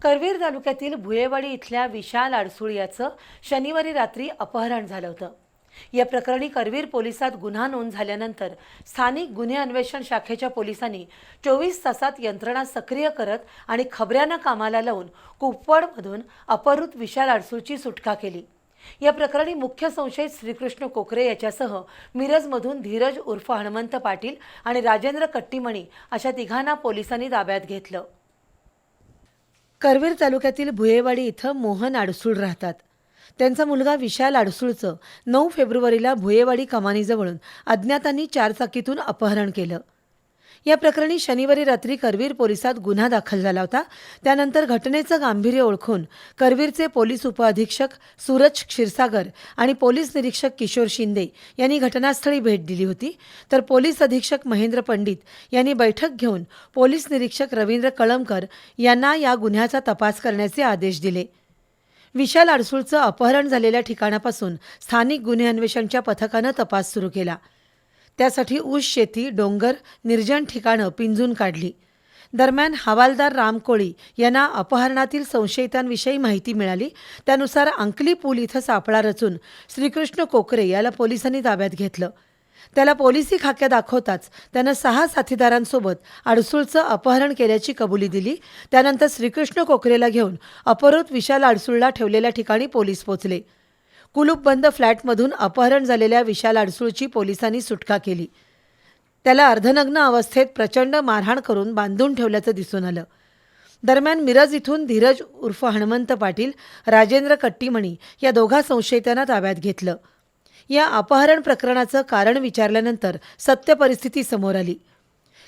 करवीर तालुक्यातील भुयेवाडी इथल्या विशाल आडसूळ याचं शनिवारी रात्री अपहरण झालं होतं. या प्रकरणी करवीर पोलिसात गुन्हा नोंद झाल्यानंतर स्थानिक गुन्हे अन्वेषण शाखेच्या पोलिसांनी चोवीस तासात यंत्रणा सक्रिय करत आणि खबऱ्यांना कामाला लावून कुपवाडमधून अपहृत विशाल आडसूळची सुटका केली. या प्रकरणी मुख्य संशयित श्रीकृष्ण कोकरे याच्यासह मिरजमधून धीरज उर्फ हनुमंत पाटील आणि राजेंद्र कट्टीमणी अशा तिघांना पोलिसांनी ताब्यात घेतलं. करवीर तालुक्यातील भुयेवाडी इथं मोहन आडसूळ राहतात. त्यांचा मुलगा विशाल आडसूळचं नऊ फेब्रुवारीला भुयेवाडी कमानीजवळून अज्ञातांनी चारचाकीतून अपहरण केलं. या प्रकरणी शनिवारी रात्री करवीर पोलिसात गुन्हा दाखल झाला होता. त्यानंतर घटनेचं गांभीर्य ओळखून करवीरचे पोलीस उपअधीक्षक सूरज क्षीरसागर आणि पोलीस निरीक्षक किशोर शिंदे यांनी घटनास्थळी भेट दिली होती. तर पोलीस अधीक्षक महेंद्र पंडित यांनी बैठक घेऊन पोलीस निरीक्षक रवींद्र कळमकर यांना या गुन्ह्याचा तपास करण्याचे आदेश दिले. विशाल अडसूळचं अपहरण झालेल्या ठिकाणापासून स्थानिक गुन्हे अन्वेषणच्या पथकानं तपास सुरू केला. त्यासाठी ऊस शेती डोंगर निर्जन ठिकाणं पिंजून काढली. दरम्यान हवालदार राम कोळी यांना अपहरणातील संशयितांविषयी माहिती मिळाली. त्यानुसार अंकली पूल इथं सापळा रचून श्रीकृष्ण कोकरे याला पोलिसांनी ताब्यात घेतलं. त्याला पोलिसी खाक्या दाखवताच त्यानं सहा साथीदारांसोबत अडसूळचं अपहरण केल्याची कबुली दिली. त्यानंतर श्रीकृष्ण कोकरेला घेऊन अपहृत विशाल अडसूळला ठेवलेल्या ठिकाणी पोलीस पोचले. कुलूपबंद फ्लॅटमधून अपहरण झालेल्या विशाल अडसूळची पोलिसांनी सुटका केली. त्याला अर्धनग्न अवस्थेत प्रचंड मारहाण करून बांधून ठेवल्याचं दिसून आलं. दरम्यान मिरज इथून धीरज उर्फ हनुमंत पाटील राजेंद्र कट्टीमणी या दोघा संशयितांना ताब्यात घेतलं. या अपहरण प्रकरणाचं कारण विचारल्यानंतर सत्य परिस्थिती समोर आली.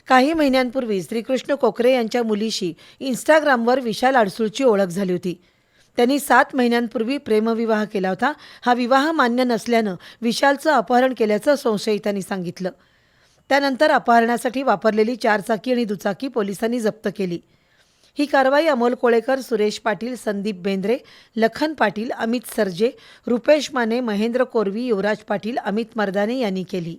काही महिन्यांपूर्वी श्रीकृष्ण कोकरे यांच्या मुलीशी इंस्टाग्रामवर विशाल अडसूळची ओळख झाली होती. त्यांनी सात महिन्यांपूर्वी प्रेमविवाह केला होता. हा विवाह मान्य नसल्यानं विशालचं अपहरण केल्याचं संशयितांनी सांगितलं. त्यानंतर अपहरणासाठी वापरलेली चारचाकी आणि दुचाकी पोलिसांनी जप्त केली. ही कारवाई अमोल कोळेकर सुरेश पाटील संदीप बेंद्रे लखन पाटील अमित सरजे रुपेश माने महेंद्र कोरवी युवराज पाटील अमित मर्दाने यांनी केली.